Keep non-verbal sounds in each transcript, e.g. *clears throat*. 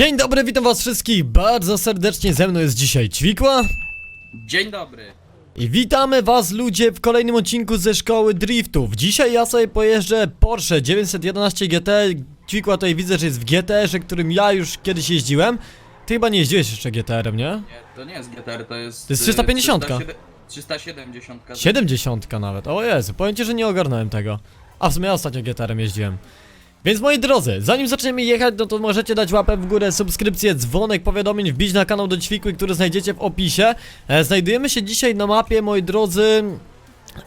Dzień dobry, witam was wszystkich bardzo serdecznie, ze mną jest dzisiaj Ćwikła Dzień dobry. i witamy was ludzie w kolejnym odcinku ze szkoły driftów. Dzisiaj ja sobie pojeżdżę Porsche 911 GT, Ćwikła tutaj widzę, że jest w GTR-ze, którym ja już kiedyś jeździłem. Ty chyba nie jeździłeś jeszcze GTR-em, nie? Nie, to nie jest GTR, to jest... To jest y, 350. 370. 70 nawet, o Jezu, powiem ci, że nie ogarnąłem tego. A w sumie ja ostatnio GTR-em jeździłem. Więc moi drodzy, zanim zaczniemy jechać, no to możecie dać łapę w górę, subskrypcję, dzwonek, powiadomień, wbić na kanał do Ćwikły, który znajdziecie w opisie. E, znajdujemy się dzisiaj na mapie, moi drodzy,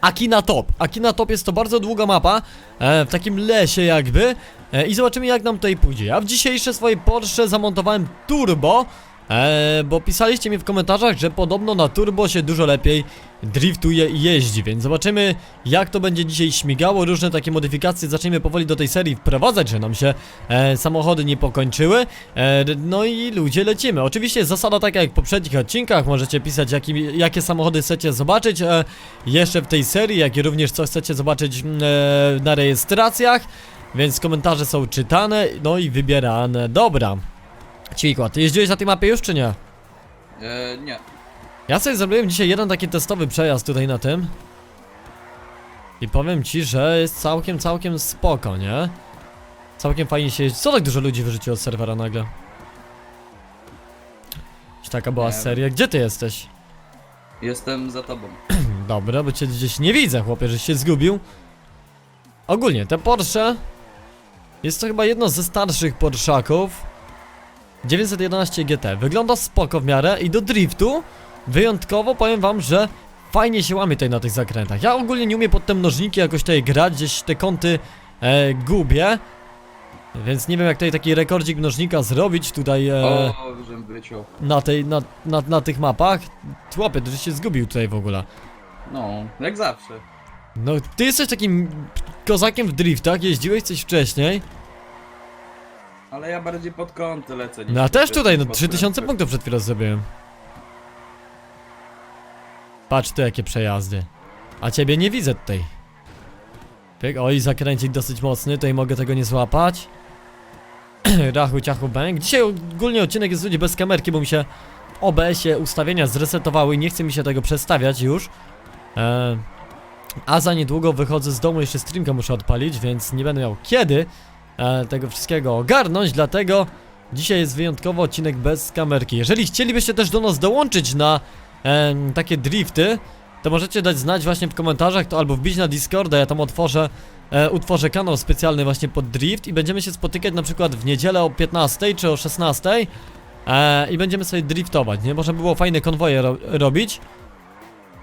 Akina Top. Akina Top jest to bardzo długa mapa, e, w takim lesie jakby. E, I zobaczymy jak nam tutaj pójdzie. Ja w dzisiejsze swoje Porsche zamontowałem turbo, e, bo pisaliście mi w komentarzach, że podobno na turbo się dużo lepiej driftuje i jeździ, więc zobaczymy jak to będzie dzisiaj śmigało, różne takie modyfikacje, zaczniemy powoli do tej serii wprowadzać, że nam się e, samochody nie pokończyły, e, no i ludzie lecimy. Oczywiście zasada taka jak w poprzednich odcinkach, możecie pisać jakim, jakie samochody chcecie zobaczyć e, jeszcze w tej serii, jak i również co chcecie zobaczyć mm, e, na rejestracjach, więc komentarze są czytane, no i wybierane. Dobra. Ćwikła, ty jeździłeś na tej mapie już czy nie? E, nie. Ja sobie zrobiłem dzisiaj jeden taki testowy przejazd tutaj na tym I powiem ci, że jest całkiem, całkiem spoko, nie? Całkiem fajnie się jeździ. Co tak dużo ludzi wyrzuciło z serwera nagle? Czy taka była Nie seria? Gdzie ty jesteś? Jestem za tobą. *clears throat* Dobra, bo cię gdzieś nie widzę, chłopie, że się zgubił. Ogólnie, te Porsche jest to chyba jedno ze starszych Porszaków. 911 GT. Wygląda spoko w miarę i do driftu wyjątkowo powiem wam, że fajnie się łamie tutaj na tych zakrętach. Ja ogólnie nie umiem pod te mnożniki jakoś tutaj grać, gdzieś te kąty e, gubię. Więc nie wiem jak tutaj taki rekordzik mnożnika zrobić tutaj e, O, żem wyciął. na, tej, na, na, na tych mapach. Chłopie, że się zgubił tutaj w ogóle. No, jak zawsze. No, ty jesteś takim kozakiem w driftach, jeździłeś coś wcześniej. Ale ja bardziej pod kąty lecę niż No a też tutaj, no pod 3000 prędkość. punktów przed chwilą zrobiłem. Patrz ty jakie przejazdy. A ciebie nie widzę tutaj. Pyk, oj, zakręcik dosyć mocny, tutaj mogę tego nie złapać. *clears throat* Rachu, ciachu, bang. Dzisiaj ogólnie odcinek jest ludzi bez kamerki, bo mi się w OBS-ie ustawienia zresetowały i nie chce mi się tego przestawiać już. E, a za niedługo wychodzę z domu, jeszcze streamka muszę odpalić, więc nie będę miał kiedy e, tego wszystkiego ogarnąć, dlatego dzisiaj jest wyjątkowo odcinek bez kamerki. Jeżeli chcielibyście też do nas dołączyć na em, takie drifty, to możecie dać znać właśnie w komentarzach, to albo wbić na Discorda, ja tam otworzę, e, utworzę kanał specjalny właśnie pod drift i będziemy się spotykać na przykład w niedzielę o 15 czy o 16 e, i będziemy sobie driftować, nie? Można by było fajne konwoje ro robić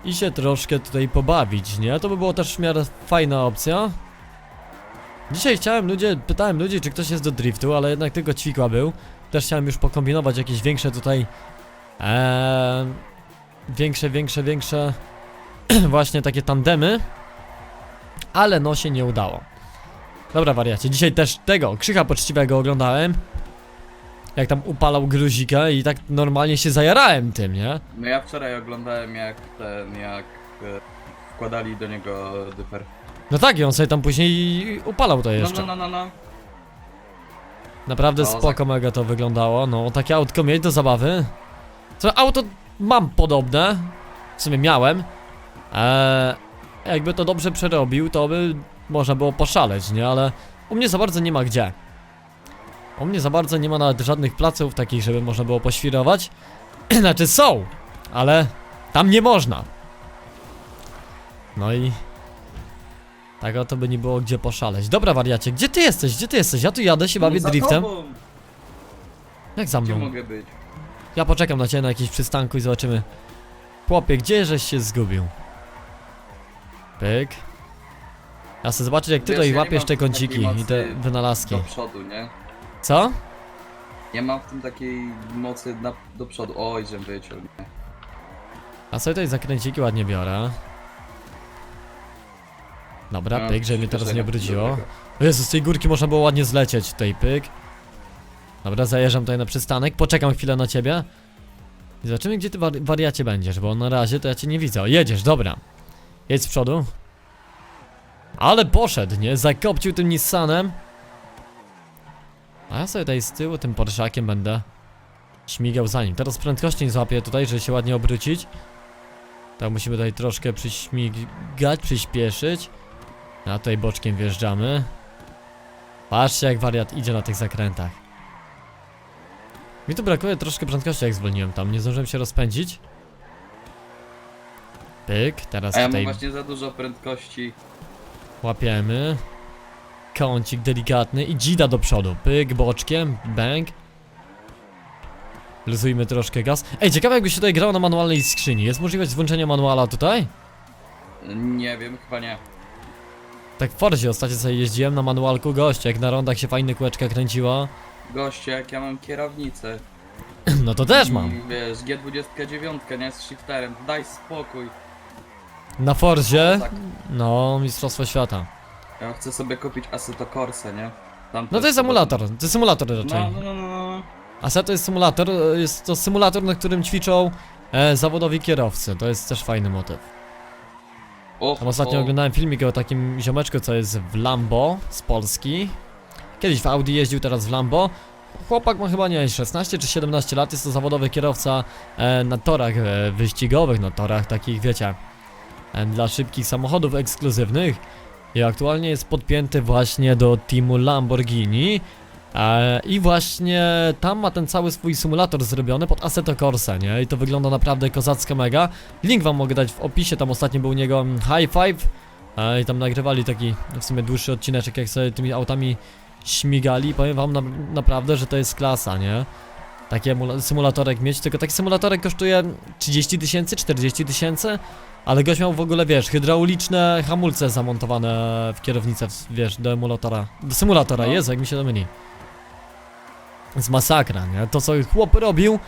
i się troszkę tutaj pobawić, nie? To by było też w miarę fajna opcja. Dzisiaj chciałem ludzie, pytałem ludzi, czy ktoś jest do driftu, ale jednak tylko ćwikła był. Też chciałem już pokombinować jakieś większe tutaj. Eee, większe, większe, większe. *clears throat* właśnie takie tandemy. Ale no się nie udało. Dobra, wariacie. Dzisiaj też tego krzycha poczciwego oglądałem. Jak tam upalał gruzika i tak normalnie się zajarałem tym, nie? No ja wczoraj oglądałem jak ten, jak e, wkładali do niego dyfer. No tak, i on sobie tam później upalał to No, jeszcze. no, no, no, no. Naprawdę No, spoko mega to wyglądało, no takie autko mieć do zabawy. Co, auto mam podobne. W sumie miałem. Eee, Jakby to dobrze przerobił, to by można było poszaleć, nie? Ale u mnie za bardzo nie ma gdzie. U mnie za bardzo nie ma nawet żadnych placów takich, żeby można było poświrować. *clears throat* Znaczy są, ale tam nie można. No i... Tak oto by nie było gdzie poszaleć Dobra wariacie, gdzie ty jesteś? Gdzie ty jesteś? Ja tu jadę się bawię no za driftem tobą. Jak za Gdzie mną? mogę być? Ja poczekam na ciebie na jakimś przystanku i zobaczymy. Chłopie, gdzie żeś się zgubił? Pyk. Ja chcę zobaczyć jak ty Wiesz, tutaj ja nie łapiesz mam te takiej kąciki i mocy te wynalazki. Do przodu, nie? Co? Nie mam w tym takiej mocy na, do przodu. Oj, żem wyciął, nie? A sobie tutaj zakręciki ładnie biorę. Dobra, No, pyk, żeby mnie teraz nie obrudziło. O Jezu, z tej górki można było ładnie zlecieć tutaj, pyk. Dobra, zajeżdżam tutaj na przystanek, poczekam chwilę na ciebie. I zobaczymy, gdzie ty wari wariacie będziesz, bo na razie to ja cię nie widzę. O, jedziesz, dobra. Jedź z przodu. Ale poszedł, nie? Zakopcił tym Nissanem. A ja sobie tutaj z tyłu tym Porszakiem będę śmigał za nim. Teraz prędkości nie złapię tutaj, żeby się ładnie obrócić. Tak musimy tutaj troszkę przyśmigać, przyspieszyć. A tutaj boczkiem wjeżdżamy. Patrzcie jak wariat idzie na tych zakrętach. Mi tu brakuje troszkę prędkości jak zwolniłem tam, nie zdążyłem się rozpędzić. Pyk, teraz A ja mam tutaj właśnie za dużo prędkości. łapiemy. Kącik delikatny i dzida do przodu. Pyk, boczkiem, bang. Luzujmy troszkę gaz. Ej, ciekawe jakby się tutaj grało na manualnej skrzyni. Jest możliwość włączenia manuala tutaj? Nie wiem, chyba nie. Tak w Forzie ostatnio sobie jeździłem na manualku goście, jak na rondach się fajnie kółeczka kręciła. Goście, jak ja mam kierownicę. *clears throat* No to też mam. Wiesz, G29, nie z shifterem. Daj spokój. Na Forzie, Tak. no, Mistrzostwo Świata. Ja chcę sobie kupić Assetto Corsa, nie? Tam No to jest symulator, to jest symulator raczej. No, no, no, no, no. Assetto jest symulator, e, jest to symulator, na którym ćwiczą e, zawodowi kierowcy. To jest też fajny motyw. O, Tam ostatnio o. oglądałem filmik o takim ziomeczku, co jest w Lambo z Polski. Kiedyś w Audi jeździł, teraz w Lambo. Chłopak ma chyba nie wiem, 16 czy 17 lat, jest to zawodowy kierowca e, na torach e, wyścigowych, na torach takich wiecie, e, dla szybkich samochodów ekskluzywnych. I aktualnie jest podpięty właśnie do teamu Lamborghini. E, I właśnie tam ma ten cały swój symulator zrobiony pod Assetto Corsa, nie? I to wygląda naprawdę kozacka mega. Link wam mogę dać w opisie, tam ostatnio był u niego mm, High Five e, i tam nagrywali taki w sumie dłuższy odcineczek, jak sobie tymi autami śmigali. Powiem wam na, naprawdę, że to jest klasa, nie? Taki symulatorek mieć, tylko taki symulatorek kosztuje 30 tysięcy, 40 tysięcy, ale gość miał w ogóle, wiesz, hydrauliczne hamulce zamontowane w kierownicę, wiesz, do emulatora, do symulatora, No. jest, jak mi się to Z masakra, nie? To co chłop robił,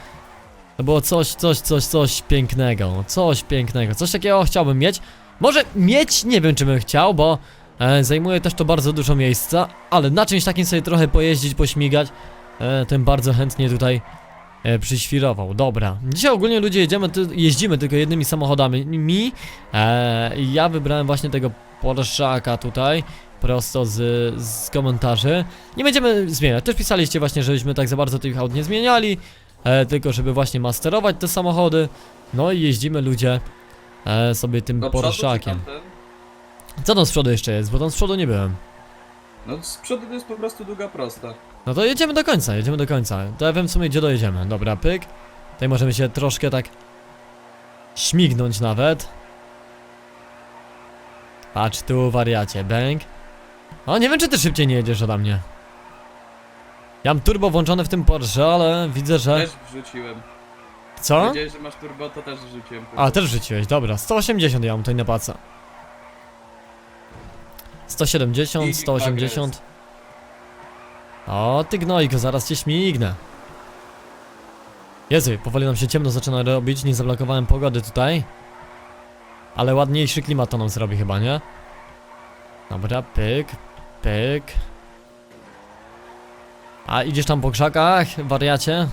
to było coś, coś, coś, coś pięknego, coś pięknego, coś takiego chciałbym mieć. Może mieć, nie wiem czy bym chciał, bo e, zajmuje też to bardzo dużo miejsca, ale na czymś takim sobie trochę pojeździć, pośmigać, e, tym bardzo chętnie tutaj e, przyświrował. Dobra, dzisiaj ogólnie ludzie jedziemy, ty, jeździmy tylko jednymi samochodami. Mi, e, ja wybrałem właśnie tego Porsche'aka tutaj, prosto z, z komentarzy. Nie będziemy zmieniać, też pisaliście właśnie, żebyśmy tak za bardzo tych aut nie zmieniali, e, tylko żeby właśnie masterować te samochody. No i jeździmy ludzie e, sobie tym Do przodu czy tamten? Co tam z przodu jeszcze jest? Bo tam z przodu nie byłem. No z przodu to jest po prostu długa prosta. No to jedziemy do końca, jedziemy do końca. To ja wiem w sumie gdzie dojedziemy. Dobra, pyk. Tutaj możemy się troszkę tak śmignąć nawet. Patrz tu, wariacie, bang. O, nie wiem czy ty szybciej nie jedziesz ode mnie. Ja mam turbo włączone w tym Porsche, ale widzę, że... Też wrzuciłem. Co? Wiedziałeś, że masz turbo, to też wrzuciłem. A, też wrzuciłeś, dobra. 180 ja mam tutaj na paca. 170, I 180. O, ty gnojko, zaraz cię śmignę. Jezu, powoli nam się ciemno zaczyna robić, nie zablokowałem pogody tutaj. Ale ładniejszy klimat to nam zrobi chyba, nie? Dobra, pyk, pyk. A idziesz tam po krzakach, wariacie?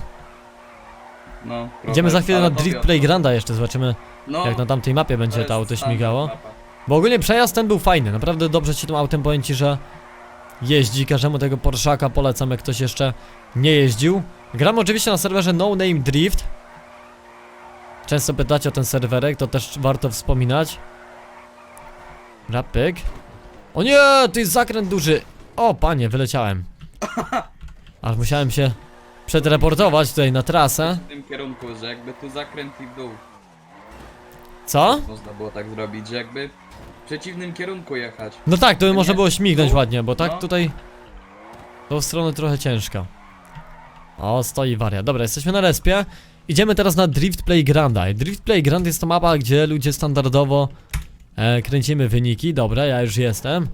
No, Idziemy za chwilę na Drift. Playgrounda jeszcze, zobaczymy No, jak na tamtej mapie będzie jest to auto standard śmigało. mapa. Bo ogólnie przejazd ten był fajny, naprawdę dobrze się tym autem powiem ci, że jeździ, każdemu tego Porszaka polecam, jak ktoś jeszcze nie jeździł. Gramy oczywiście na serwerze No Name Drift. Często pytacie o ten serwerek, to też warto wspominać. Rapyk. O nie, to jest zakręt duży. O panie, wyleciałem. *laughs* Aż musiałem się przeteleportować tutaj na trasę. W tym kierunku, że jakby tu zakręt i w dół. Co? Można było tak zrobić, że jakby w przeciwnym kierunku jechać. No tak, to by można było śmignąć ładnie, bo tak no. tutaj tą stronę trochę ciężko. O, stoi waria. Dobra, jesteśmy na respie. Idziemy teraz na Drift Playgrounda. I Drift Playground jest to mapa, gdzie ludzie standardowo e, kręcimy wyniki. Dobra, ja już jestem.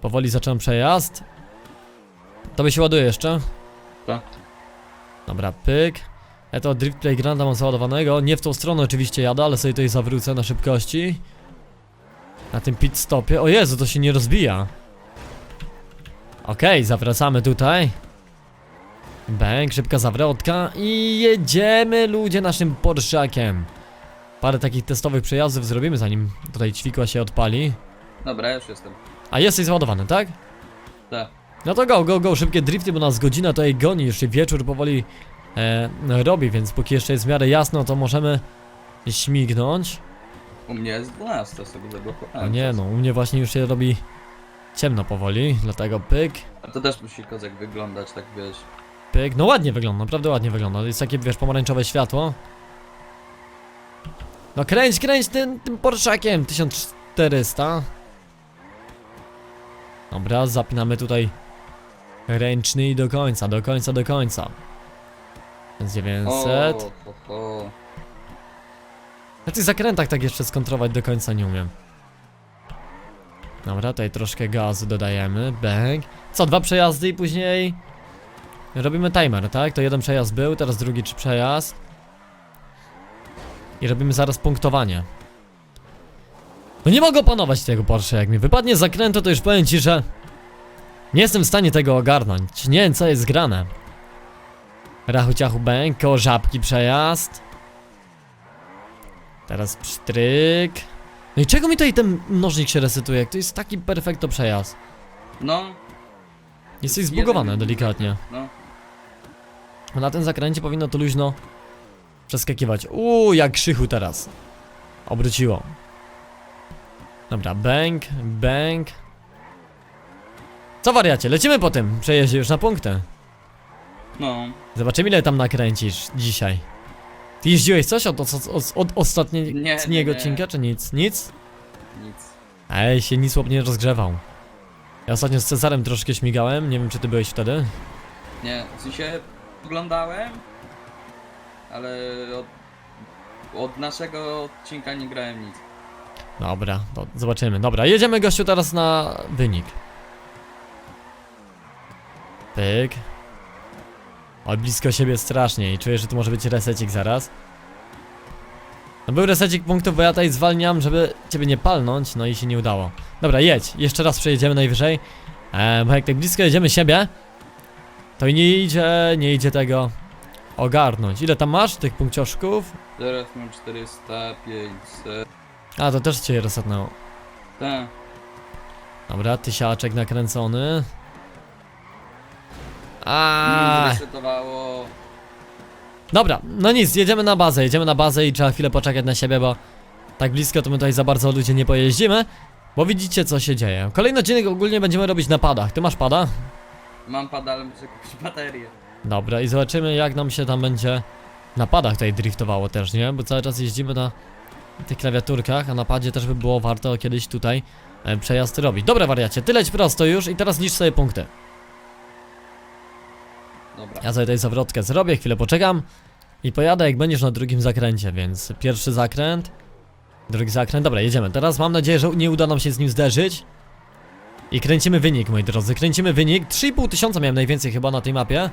Powoli zacząłem przejazd. To by się ładuje jeszcze. Tak. Dobra, pyk. Ja to Drift Playgrounda mam załadowanego. Nie w tą stronę oczywiście jadę, ale sobie tutaj zawrócę na szybkości. Na tym pit stopie. O Jezu, to się nie rozbija. Okej, zawracamy tutaj. Bęk, szybka zawrotka i jedziemy ludzie naszym Porszakiem. Parę takich testowych przejazdów zrobimy zanim tutaj ćwikła się odpali. Dobra, ja już jestem. A jesteś załadowany, tak? Tak. No to go, go, go, szybkie drifty, bo nas godzina tutaj goni, już się wieczór powoli e, robi, więc póki jeszcze jest w miarę jasno, to możemy śmignąć. U mnie jest 12, sobie A zablokowałem. nie czas. no, u mnie właśnie już się robi ciemno powoli, dlatego pyk, A to też musi kozak wyglądać, tak wiesz. pyk, no ładnie wygląda, naprawdę ładnie wygląda, jest takie, wiesz, pomarańczowe światło. No kręć, kręć tym, tym Porszakiem, 1400. Dobra, zapinamy tutaj ręczny i do końca, do końca, do końca. 900. O, ho, ho. Na tych zakrętach tak jeszcze skontrować do końca nie umiem. Dobra, tutaj troszkę gazu dodajemy. Bang. Co, dwa przejazdy i później... Robimy timer, tak? To jeden przejazd był, teraz drugi czy przejazd. I robimy zaraz punktowanie. No nie mogę opanować tego Porsche, jak mi wypadnie zakrętu, to już powiem ci, że... Nie jestem w stanie tego ogarnąć. Nie wiem, co jest grane. Rachu ciachu koło żabki przejazd. Teraz pstryk. No i czego mi tutaj ten mnożnik się resetuje? To jest taki perfekto przejazd. No, Jesteś zbugowane delikatnie. no. Na tym zakręcie powinno to luźno przeskakiwać. Uuu, jak krzychu teraz. Obróciło. Dobra, bang, bang. Co wariacie? Lecimy po tym przejeździe już na punkty. No, Zobaczymy ile tam nakręcisz dzisiaj. Ty jeździłeś coś od, od, od, od ostatniego Nie, nie, nie. odcinka, czy nic? Nic? nic. Ej, się nic nie rozgrzewał. Ja ostatnio z Cezarem troszkę śmigałem, nie wiem czy ty byłeś wtedy. Nie, w sensie oglądałem, ale od, od naszego odcinka nie grałem nic. Dobra, to zobaczymy. Dobra, jedziemy gościu teraz na wynik. Pyk. Oj, blisko siebie strasznie i czuję, że tu może być resecik zaraz. No był resecik punktów, bo ja tutaj zwalniam, żeby ciebie nie palnąć, no i się nie udało. Dobra, jedź, jeszcze raz przejedziemy najwyżej. E, bo jak tak blisko jedziemy siebie, to i nie idzie, nie idzie tego ogarnąć. Ile tam masz tych punkcioszków? Teraz mam 400, 500. A, to też cię resetnęło. Tak. Dobra, tysiaczek nakręcony. A. Resetowało. Dobra, no nic, jedziemy na bazę, jedziemy na bazę i trzeba chwilę poczekać na siebie, bo tak blisko to my tutaj za bardzo ludzie nie pojeździmy. Bo widzicie co się dzieje. Kolejny odcinek ogólnie będziemy robić na padach. Ty masz pada? Mam padal, muszę kupić baterię. Dobra, i zobaczymy jak nam się tam będzie na padach tutaj driftowało też, nie? Bo cały czas jeździmy na tych klawiaturkach, a na padzie też by było warto kiedyś tutaj e, przejazd robić. Dobra wariacie, ty leć prosto już i teraz licz sobie punkty. Dobra. Ja sobie tutaj zawrotkę zrobię, chwilę poczekam i pojadę jak będziesz na drugim zakręcie, więc pierwszy zakręt, drugi zakręt, dobra jedziemy. Teraz mam nadzieję, że nie uda nam się z nim zderzyć. I kręcimy wynik, moi drodzy, kręcimy wynik. 3,5 tysiąca miałem najwięcej chyba na tej mapie.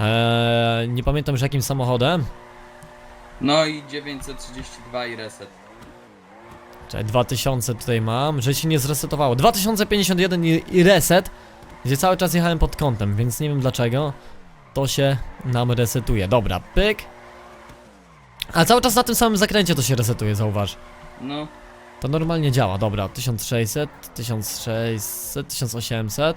Eee, nie pamiętam już jakim samochodem. No i 932 i reset. Czekaj, 2000 tutaj mam, że się nie zresetowało. 2051 i, i reset, gdzie cały czas jechałem pod kątem, więc nie wiem dlaczego to się nam resetuje. Dobra, pyk. A cały czas na tym samym zakręcie to się resetuje, zauważ. No, To normalnie działa, dobra, 1600, 1600, 1800.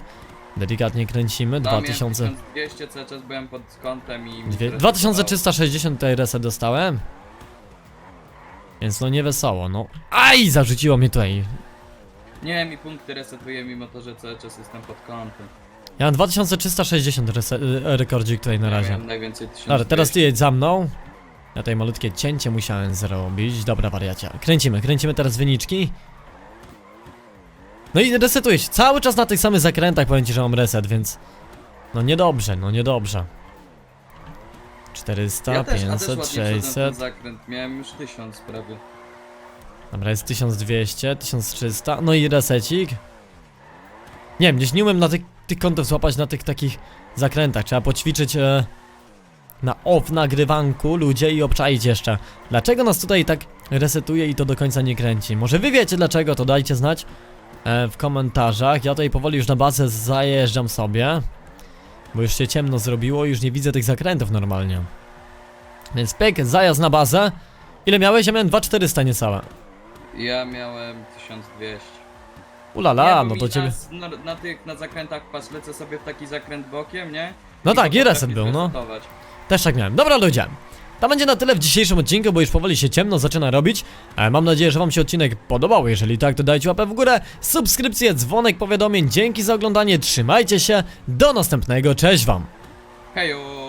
Delikatnie kręcimy, tam 2000. jest 1200 cały czas byłem pod kątem i... Dwie, zresetowało. 2360 tutaj reset dostałem. Więc no nie wesoło, no. Aj, zarzuciło mnie tutaj. Nie, mi punkty resetuje mimo to, że cały czas jestem pod kątem. Ja mam 2360 rese- y, rekordzik tutaj na Ja razie. miałem najwięcej 1200. Dobra, teraz ty jedź za mną. Ja tutaj malutkie cięcie musiałem zrobić. Dobra, wariacia. Kręcimy, kręcimy teraz wyniczki. No i resetuję się. Cały czas na tych samych zakrętach powiem ci, że mam reset, więc... No niedobrze, no niedobrze. 400, ja też, a też 500, ładnie wszedłem w ten 600. zakręt, miałem już 1000 prawie. Dobra, jest 1200, 1300. No i resecik. Nie wiem, gdzieś nie umiem na tych, tych kątów złapać na tych takich zakrętach. Trzeba poćwiczyć e, na off nagrywanku ludzie i obczaić jeszcze. Dlaczego nas tutaj tak resetuje i to do końca nie kręci? Może wy wiecie dlaczego, to dajcie znać w komentarzach. Ja tutaj powoli już na bazę zajeżdżam sobie. Bo już się ciemno zrobiło i już nie widzę tych zakrętów normalnie. Więc pyk, zajazd na bazę. Ile miałeś? Ja miałem 2400 niecałe. Ja miałem 1200. Ulala, bo no to ciebie... Na, na, tych, na zakrętach, patrz, lecę sobie w taki zakręt bokiem, nie? No I tak, i reset potrafi był, no. Też tak miałem. Dobra ludzie, to będzie na tyle w dzisiejszym odcinku, bo już powoli się ciemno zaczyna robić. E, mam nadzieję, że wam się odcinek podobał. Jeżeli tak, to dajcie łapę w górę, subskrypcję, dzwonek powiadomień. Dzięki za oglądanie, trzymajcie się, do następnego, cześć wam! Hejo!